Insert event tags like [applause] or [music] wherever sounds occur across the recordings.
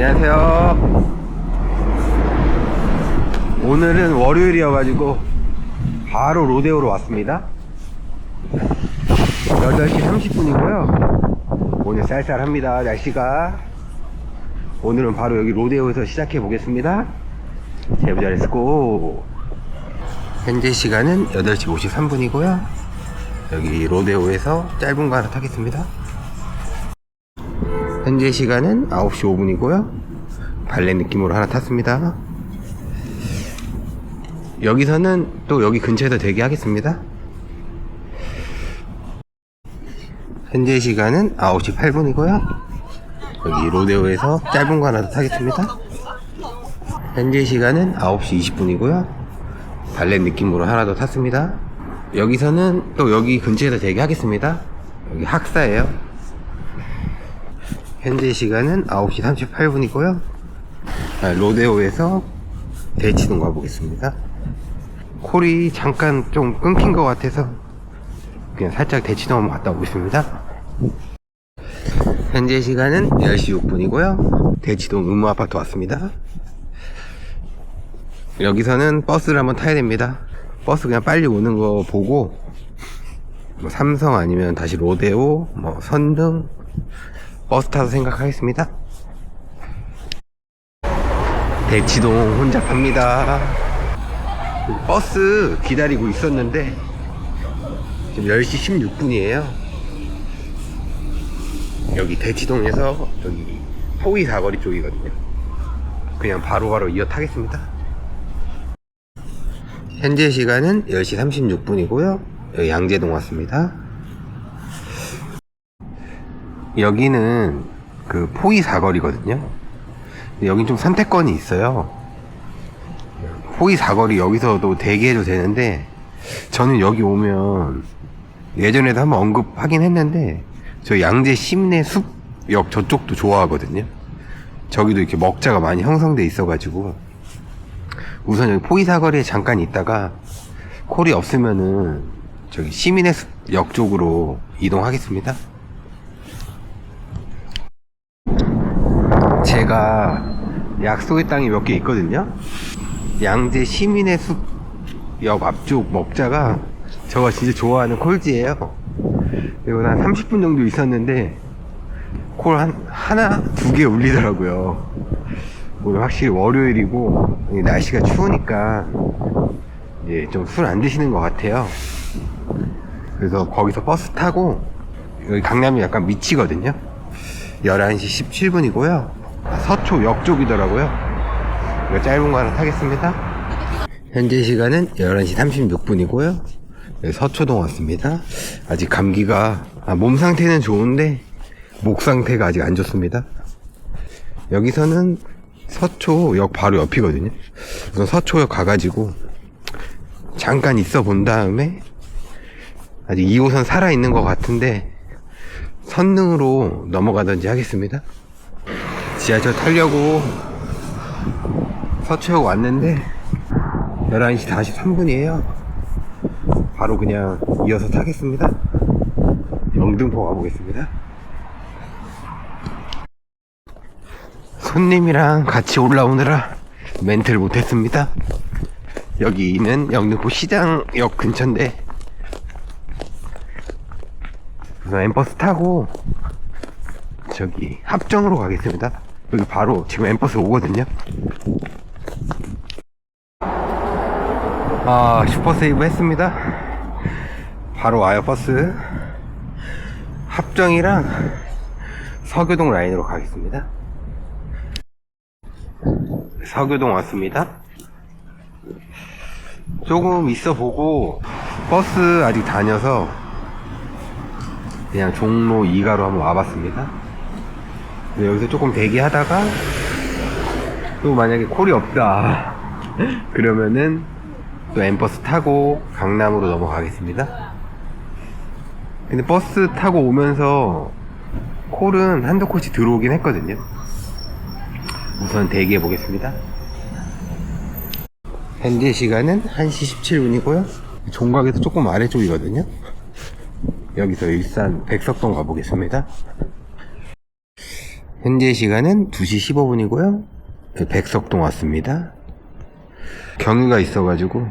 안녕하세요. 오늘은 월요일이어가지고 바로 로데오로 왔습니다. 8시 30분이고요. 오늘 쌀쌀합니다. 날씨가. 오늘은 바로 여기 로데오에서 시작해 보겠습니다. 제부자 렛츠고. 현재 시간은 8시 53분이고요. 여기 로데오에서 짧은 거 하나 타겠습니다. 현재 시간은 9시 5분이고요. 발레 느낌으로 하나 탔습니다. 여기서는 또 여기 근처에서 대기하겠습니다. 현재 시간은 9시 8분이고요. 여기 로데오에서 짧은 거 하나 더 타겠습니다. 현재 시간은 9시 20분이고요. 발렛 느낌으로 하나 더 탔습니다. 여기서는 또 여기 근처에서 대기하겠습니다. 여기 학사예요. 현재 시간은 9시 38분이고요. 아, 로데오에서 대치동 가보겠습니다. 콜이 잠깐 좀 끊긴 것 같아서 그냥 살짝 대치동 한번 갔다 오겠습니다. 현재 시간은 10시 6분이고요. 대치동 의무아파트 왔습니다. 여기서는 버스를 한번 타야 됩니다. 버스 그냥 빨리 오는 거 보고 뭐 삼성 아니면 다시 로데오, 뭐 선등 버스 타서 생각하겠습니다. 대치동 혼자 팝니다. 버스 기다리고 있었는데 지금 10시 16분이에요. 여기 대치동에서 저기 포위 사거리 쪽이거든요. 그냥 바로바로 이어 타겠습니다. 현재 시간은 10시 36분이고요. 여기 양재동 왔습니다. 여기는 그 포위 사거리거든요. 여긴 좀 선택권이 있어요. 포위 사거리 여기서도 대기해도 되는데 저는 여기 오면 예전에도 한번 언급하긴 했는데 저 양재 심내 숲 역 저쪽도 좋아하거든요. 저기도 이렇게 먹자가 많이 형성돼 있어가지고 우선 여기 포위 사거리에 잠깐 있다가 콜이 없으면은 저기 시민의 숲역 쪽으로 이동하겠습니다. 제가 약속의 땅이 몇 개 있거든요. 양재 시민의 숲역 앞쪽 먹자가 저가 진짜 좋아하는 콜지예요. 그리고 한 30분 정도 있었는데 콜 한 하나 두 개 울리더라고요. 오늘 확실히 월요일이고 이 날씨가 추우니까 예, 좀 술 안 드시는 것 같아요. 그래서 거기서 버스 타고 여기 강남이 약간 미치거든요. 11시 17분이고요. 서초역 쪽이더라고요. 이거 짧은 거 하나 타겠습니다. 현재 시간은 11시 36분이고요. 서초동 왔습니다. 아직 감기가, 아, 몸 상태는 좋은데, 목 상태가 아직 안 좋습니다. 여기서는 서초역 바로 옆이거든요. 그래서 서초역 가가지고, 잠깐 있어 본 다음에, 아직 2호선 살아있는 것 같은데, 선릉으로 넘어가든지 하겠습니다. 지하철 타려고 서초역 왔는데 11시 43분이에요. 바로 그냥 이어서 타겠습니다. 영등포 가보겠습니다. 손님이랑 같이 올라오느라 멘트를 못했습니다. 여기는 영등포 시장역 근처인데 그래서 엠버스 타고 저기 합정으로 가겠습니다. 여기 바로 지금 엠버스 오거든요. 아 슈퍼세이브 했습니다. 바로 와요 버스. 합정이랑 서교동 라인으로 가겠습니다. 서교동 왔습니다. 조금 있어 보고 버스 아직 다녀서 그냥 종로 2가로 한번 와봤습니다. 여기서 조금 대기하다가 또 만약에 콜이 없다 [laughs] 그러면은 또 엠버스 타고 강남으로 넘어가겠습니다. 근데 버스 타고 오면서 콜은 한두 콜씩 들어오긴 했거든요. 우선 대기해 보겠습니다. 현재 시간은 1시 17분이고요. 종각에서 조금 아래쪽이거든요. 여기서 일산 백석동 가보겠습니다. 현재 시간은 2시 15분이고요. 백석동 왔습니다. 경유가 있어가지고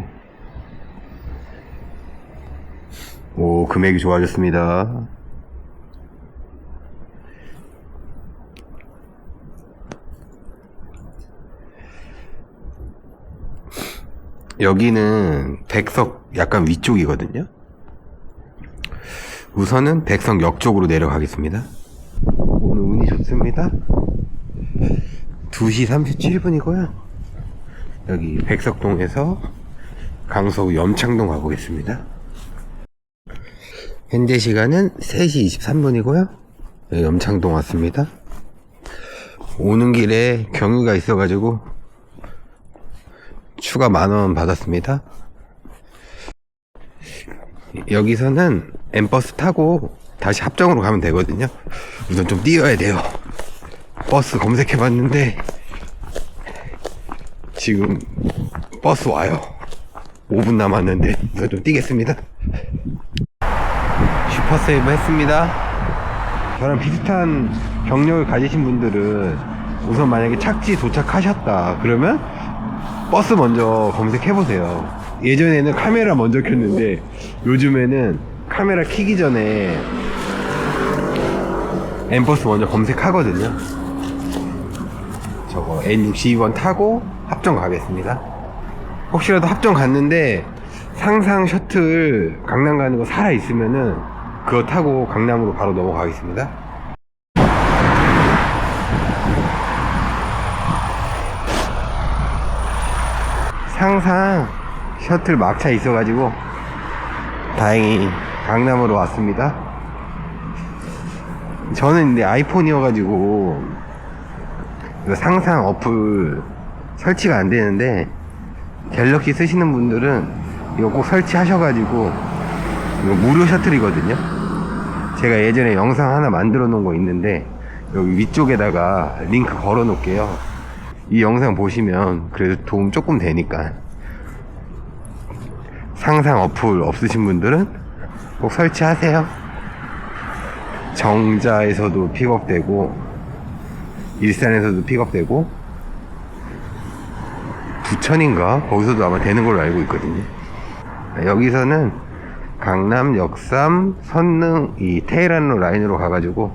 오 금액이 좋아졌습니다. 여기는 백석 약간 위쪽이거든요. 우선은 백석역 쪽으로 내려가겠습니다. 좋습니다. 2시 37분이고요. 여기 백석동에서 강서구 염창동 가보겠습니다. 현재 시간은 3시 23분이고요. 염창동 왔습니다. 오는 길에 경유가 있어가지고 추가 만원 받았습니다. 여기서는 엠버스 타고 다시 합정으로 가면 되거든요. 우선 좀 뛰어야 돼요. 버스 검색해봤는데 지금 버스 와요. 5분 남았는데 우선 좀 뛰겠습니다. 슈퍼세이브 했습니다. 저랑 비슷한 경력을 가지신 분들은 우선 만약에 착지 도착하셨다 그러면 버스 먼저 검색해보세요. 예전에는 카메라 먼저 켰는데 요즘에는 카메라 키기 전에 엠버스 먼저 검색하거든요. 저거 N62번 타고 합정 가겠습니다. 혹시라도 합정 갔는데 상상 셔틀 강남 가는 거 살아 있으면은 그거 타고 강남으로 바로 넘어가겠습니다. 상상 셔틀 막차 있어가지고 다행히 강남으로 왔습니다. 저는 근데 아이폰이어가지고 상상 어플 설치가 안 되는데 갤럭시 쓰시는 분들은 이거 꼭 설치하셔가지고 이거 무료 셔틀이거든요. 제가 예전에 영상 하나 만들어 놓은 거 있는데 여기 위쪽에다가 링크 걸어 놓을게요. 이 영상 보시면 그래도 도움 조금 되니까 상상 어플 없으신 분들은 꼭 설치하세요. 정자에서도 픽업되고 일산에서도 픽업되고 부천인가 거기서도 아마 되는 걸로 알고 있거든요. 여기서는 강남, 역삼, 선릉 이 테헤란로 라인으로 가가지고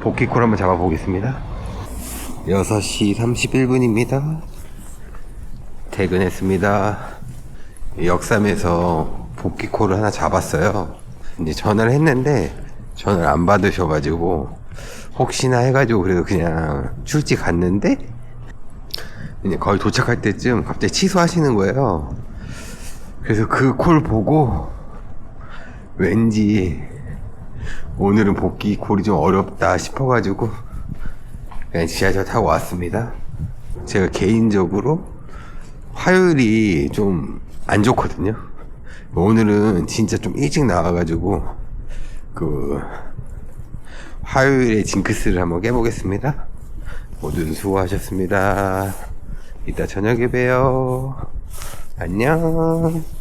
복귀콜 한번 잡아보겠습니다. 6시 31분입니다. 퇴근했습니다. 역삼에서 복귀콜을 하나 잡았어요. 이제 전화를 했는데 전화를 안 받으셔가지고 혹시나 해가지고 그래도 그냥 출직 갔는데 이제 거의 도착할 때쯤 갑자기 취소하시는 거예요. 그래서 그 콜 보고 왠지 오늘은 복귀 콜이 좀 어렵다 싶어가지고 그냥 지하철 타고 왔습니다. 제가 개인적으로 화요일이 좀 안 좋거든요. 오늘은 진짜 좀 일찍 나와가지고 그 화요일에 징크스를 한번 깨보겠습니다. 모두 수고하셨습니다. 이따 저녁에 봬요. 안녕.